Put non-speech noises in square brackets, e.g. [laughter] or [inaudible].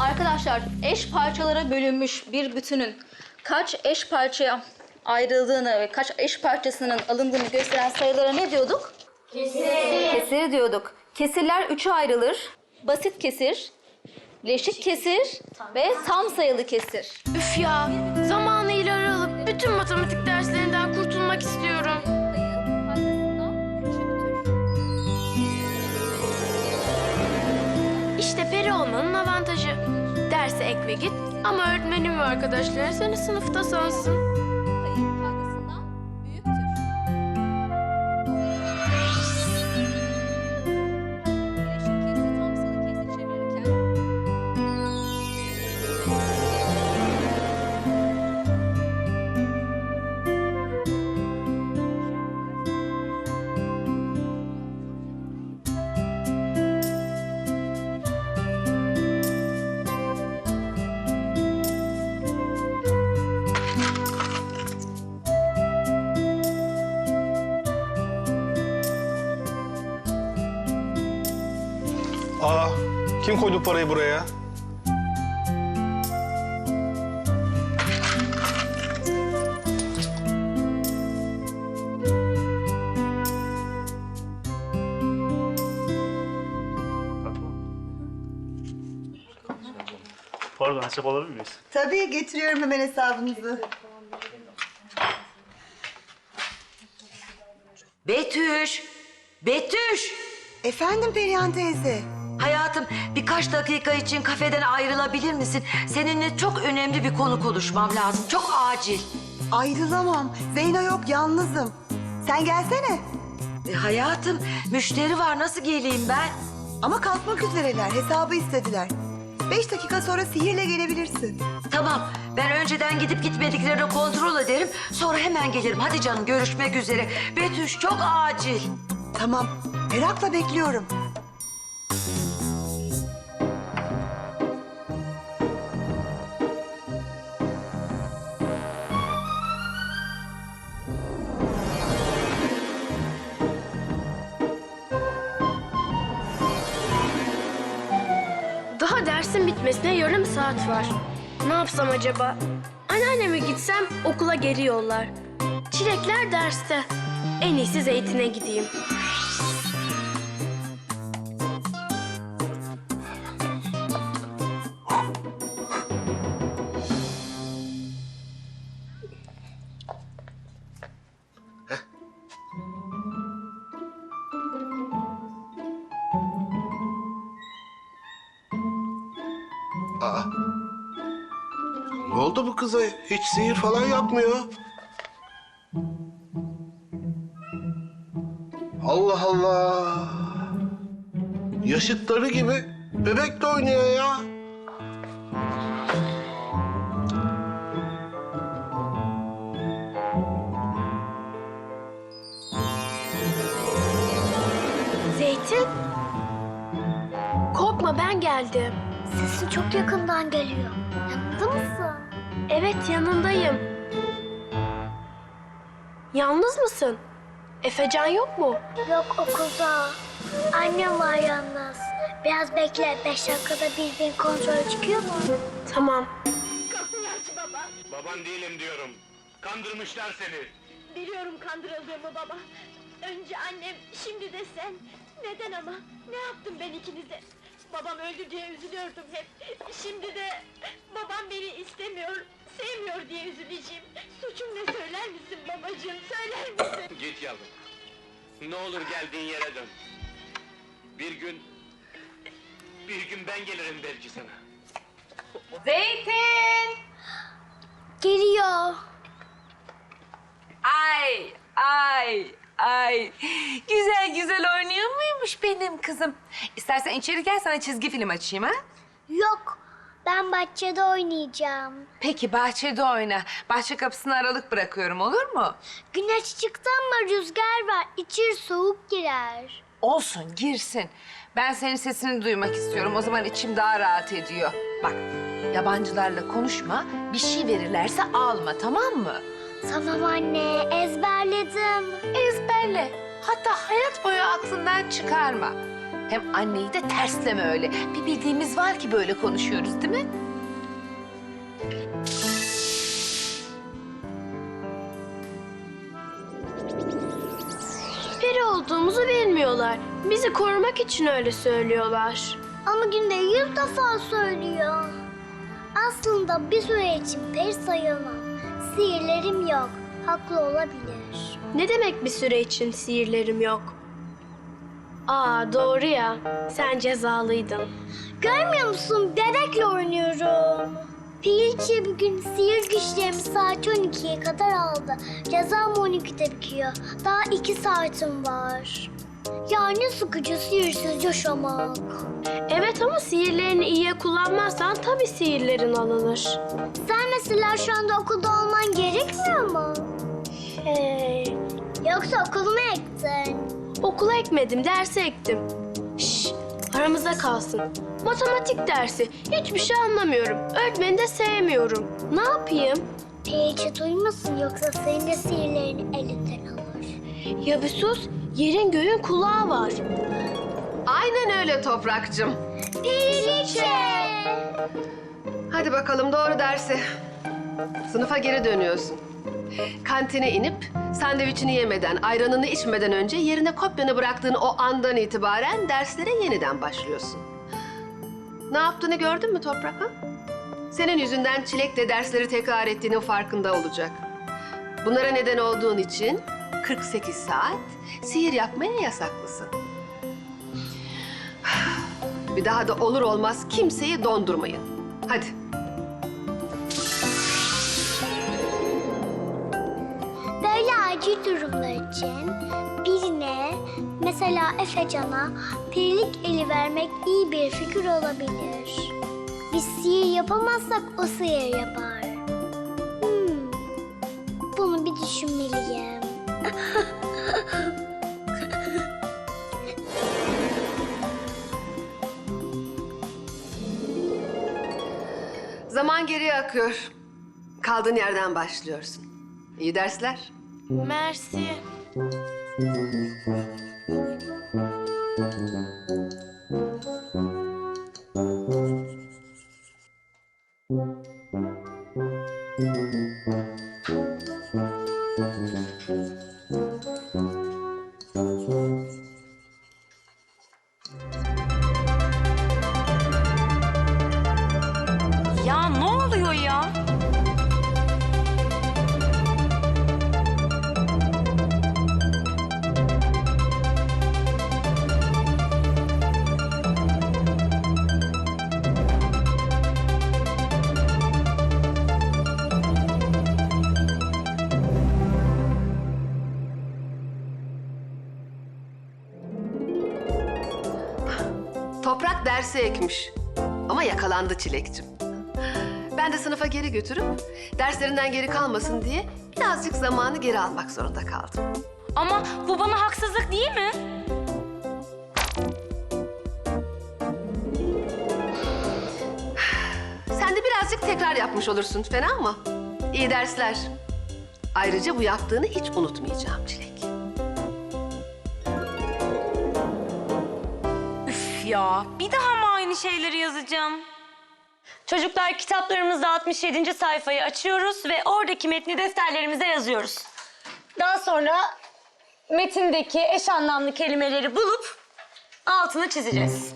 Arkadaşlar eş parçalara bölünmüş bir bütünün kaç eş parçaya ayrıldığını ve kaç eş parçasının alındığını gösteren sayılara ne diyorduk? Kesir. Kesir diyorduk. Kesirler üçe ayrılır. Basit kesir, bileşik kesir ve tam sayılı kesir. Üf ya, zamanı ileri alıp bütün matematik derslerinden kurtulmak istiyorum. Peri olmanın avantajı. Derse ek ve git ama öğretmenim ve arkadaşların seni sınıfta sansın. Aa, kim koydu parayı buraya? Pardon hesap alabilir miyiz? Tabii getiriyorum hemen hesabınızı. Betüş! Betüş! Efendim Perihan teyze. Hayatım birkaç dakika için kafeden ayrılabilir misin? Seninle çok önemli bir konu konuşmam lazım. Çok acil. Ayrılamam. Zeyno yok yalnızım. Sen gelsene. E, hayatım müşteri var nasıl geleyim ben? Ama kalkmak üzereler. Hesabı istediler. Beş dakika sonra sihirle gelebilirsin. Tamam ben önceden gidip gitmediklerini kontrol ederim. Sonra hemen gelirim. Hadi canım görüşmek üzere. Betüş çok acil. Tamam. Merakla bekliyorum. Dersin bitmesine yarım saat var. Ne yapsam acaba? Anneanneme gitsem okula geri yollar. Çilekler derste. En iyisi zeytine gideyim. Oldu bu kıza? Hiç sihir falan yapmıyor. Allah Allah. Yaşıtları gibi bebekle oynuyor ya. Zeytin? Korkma ben geldim. Sesin çok yakından geliyor. Yanında mısın? Evet yanındayım. Yalnız mısın? Efecan yok mu? Yok okulda. Annem var yalnız. Biraz bekle. Beş dakikada bir bin kontrol çıkıyor mu? Tamam. Baban değilim diyorum. Kandırmışlar seni. Biliyorum kandırıldığımı baba. Önce annem, şimdi de sen. Neden ama? Ne yaptım ben ikinize? Babam öldü diye üzülüyordum hep. Şimdi de babam beni istemiyor, sevmiyor diye üzüleceğim. Suçum ne söyler misin babacığım, söyler misin? Git yavrum. Ne olur geldiğin yere dön. Bir gün... Bir gün ben gelirim belki sana. Geliyor. Ay, ay, ay. Güzel güzel oynuyor muymuş benim kızım? İstersen içeri gel sana çizgi film açayım ha? Yok. Ben bahçede oynayacağım. Peki bahçede oyna. Bahçe kapısını aralık bırakıyorum olur mu? Güneş çıktı ama rüzgar var. İçeri soğuk girer. Olsun girsin. Ben senin sesini duymak istiyorum. O zaman içim daha rahat ediyor. Bak yabancılarla konuşma. Bir şey verirlerse alma tamam mı? Tamam anne. Ezberledim. Ezberle. Hatta hayat boyu aklından çıkarma. Hem anneyi de tersleme öyle. Bir bildiğimiz var ki böyle konuşuyoruz değil mi? Peri olduğumuzu bilmiyorlar. Bizi korumak için öyle söylüyorlar. Ama günde yüz defa söylüyor. Aslında bir süre için peri sayılmam. Sihirlerim yok. Haklı olabilir. Ne demek bir süre için sihirlerim yok? Aa doğru ya. Sen cezalıydın. Görmüyor musun? Bebekle oynuyorum. Periçe bugün sihir güçlerimi saat 12'ye kadar aldı. Cezam 12'de bitiyor. Daha iki saatim var. Yani sıkıcı sihirsiz yaşamak. Evet ama sihirlerini iyiye kullanmazsan tabii sihirlerin alınır. Sen mesela şu anda okulda olman gerekmiyor mu? Hey. Yoksa okulu mu ektin? Okula ekmedim, derse ektim. Şş, aramızda kalsın. Matematik dersi. Hiçbir şey anlamıyorum. Öğretmeni de sevmiyorum. Ne yapayım? Periçe duymasın yoksa senin de sihirlerini elinden alır. Ya bir sus. Yerin göğün kulağı var. Aynen öyle Toprak'cığım. Periçe! Hadi bakalım doğru derse. Sınıfa geri dönüyorsun. Kantine inip sandviçini yemeden, ayranını içmeden önce yerine kopyanı bıraktığın o andan itibaren derslere yeniden başlıyorsun. Ne yaptığını gördün mü Toprak ha? Senin yüzünden Çilek de dersleri tekrar ettiğinin farkında olacak. Bunlara neden olduğun için 48 saat sihir yapmaya yasaklısın. [sighs] Bir daha da olur olmaz kimseyi dondurmayın. Hadi. Mesela Efecan'a perilik eli vermek iyi bir fikir olabilir. Biz sihir yapamazsak o sihir yapar. Hmm, bunu bir düşünmeliyim. Zaman geriye akıyor. Kaldığın yerden başlıyorsun. İyi dersler. Mersi. Ya Toprak dersi ekmiş. Ama yakalandı Çilek'cim. Ben de sınıfa geri götürüp derslerinden geri kalmasın diye birazcık zamanı geri almak zorunda kaldım. Ama bu bana haksızlık değil mi? Sen de birazcık tekrar yapmış olursun. Fena mı? İyi dersler. Ayrıca bu yaptığını hiç unutmayacağım Çilek. Ya, bir daha mı aynı şeyleri yazacağım? Çocuklar kitaplarımızda 67. sayfayı açıyoruz ve oradaki metni defterlerimize yazıyoruz. Daha sonra metindeki eş anlamlı kelimeleri bulup altını çizeceğiz.